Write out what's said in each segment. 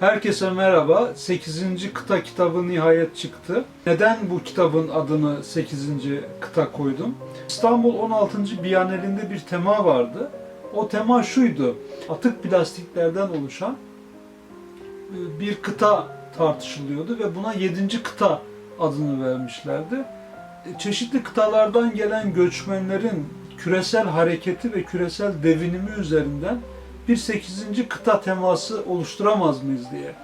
Herkese merhaba. 8. kıta kitabı nihayet çıktı. Neden bu kitabın adını 8. kıta koydum? İstanbul 16. Biyanelinde bir tema vardı. O tema şuydu. Atık plastiklerden oluşan e, bir kıta tartışılıyordu ve buna 7. kıta adını vermişlerdi. E, Çeşitli kıtalardan gelen göçmenlerin küresel hareketi ve küresel devinimi üzerinden bir 8. kıta teması oluşturamaz mıyız diye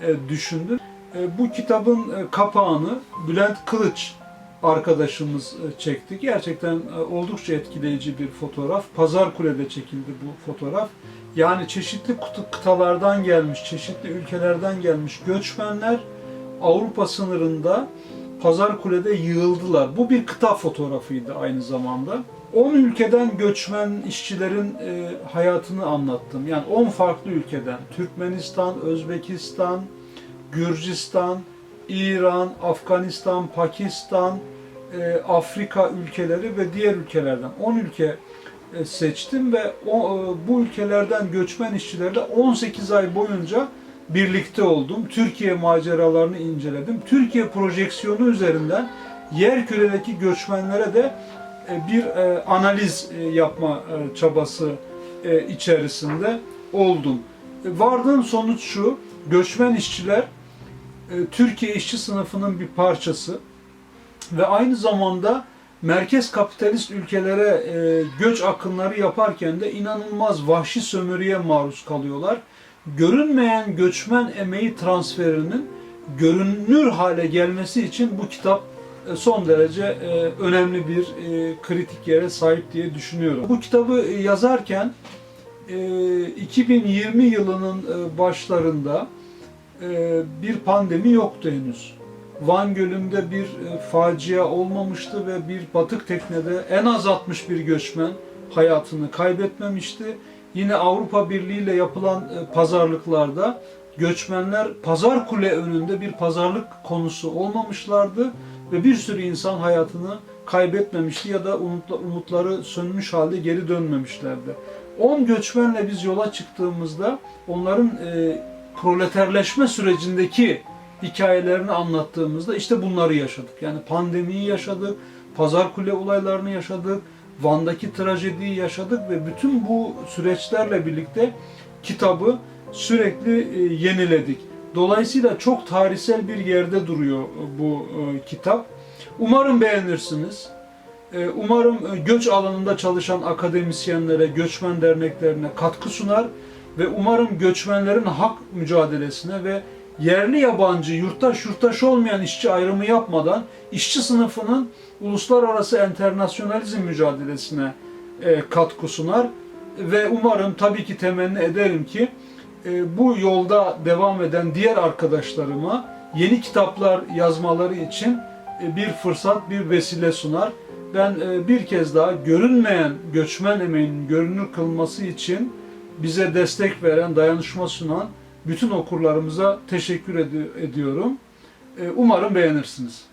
e, düşündüm. E, bu kitabın e, kapağını Bülent Kılıç arkadaşımız çekti. Gerçekten oldukça etkileyici bir fotoğraf. Pazar Kule'de çekildi bu fotoğraf. Yani çeşitli kıta- kıtalardan gelmiş, çeşitli ülkelerden gelmiş göçmenler Avrupa sınırında Pazar Kule'de yığıldılar. Bu bir kıta fotoğrafıydı aynı zamanda. 10 ülkeden göçmen işçilerin e, hayatını anlattım. Yani 10 farklı ülkeden. Türkmenistan, Özbekistan, Gürcistan, İran, Afganistan, Pakistan, e, Afrika ülkeleri ve diğer ülkelerden 10 ülke e, seçtim ve o, e, bu ülkelerden göçmen işçilerle 18 ay boyunca birlikte oldum. Türkiye maceralarını inceledim. Türkiye projeksiyonu üzerinden yer küredeki göçmenlere de bir e, analiz e, yapma e, çabası e, içerisinde oldum. E, Vardığım sonuç şu, göçmen işçiler e, Türkiye işçi sınıfının bir parçası ve aynı zamanda merkez kapitalist ülkelere e, göç akınları yaparken de inanılmaz vahşi sömürüye maruz kalıyorlar. Görünmeyen göçmen emeği transferinin görünür hale gelmesi için bu kitap e, son derece e, önemli bir e, kritik yere sahip diye düşünüyorum. Bu kitabı e, yazarken e, 2020 yılının e, başlarında e, bir pandemi yoktu henüz. Van Gölü'nde bir e, facia olmamıştı ve bir batık teknede en az 61 göçmen hayatını kaybetmemişti. Yine Avrupa Birliği ile yapılan e, pazarlıklarda göçmenler pazar kule önünde bir pazarlık konusu olmamışlardı ve bir sürü insan hayatını kaybetmemişti ya da umutla- umutları sönmüş halde geri dönmemişlerdi. 10 göçmenle biz yola çıktığımızda onların e, proleterleşme sürecindeki hikayelerini anlattığımızda işte bunları yaşadık. Yani pandemiyi yaşadık, pazar kule olaylarını yaşadık, Van'daki trajediyi yaşadık ve bütün bu süreçlerle birlikte kitabı sürekli e, yeniledik. Dolayısıyla çok tarihsel bir yerde duruyor bu e, kitap. Umarım beğenirsiniz. E, Umarım e, göç alanında çalışan akademisyenlere, göçmen derneklerine katkı sunar ve umarım göçmenlerin hak mücadelesine ve yerli yabancı, yurttaş yurttaş olmayan işçi ayrımı yapmadan işçi sınıfının uluslararası enternasyonalizm mücadelesine e, katkı sunar ve umarım tabii ki temenni ederim ki e, bu yolda devam eden diğer arkadaşlarıma yeni kitaplar yazmaları için e, bir fırsat, bir vesile sunar. Ben e, bir kez daha görünmeyen göçmen emeğinin görünür kılması için bize destek veren, dayanışma sunan bütün okurlarımıza teşekkür edi- ediyorum. Umarım beğenirsiniz.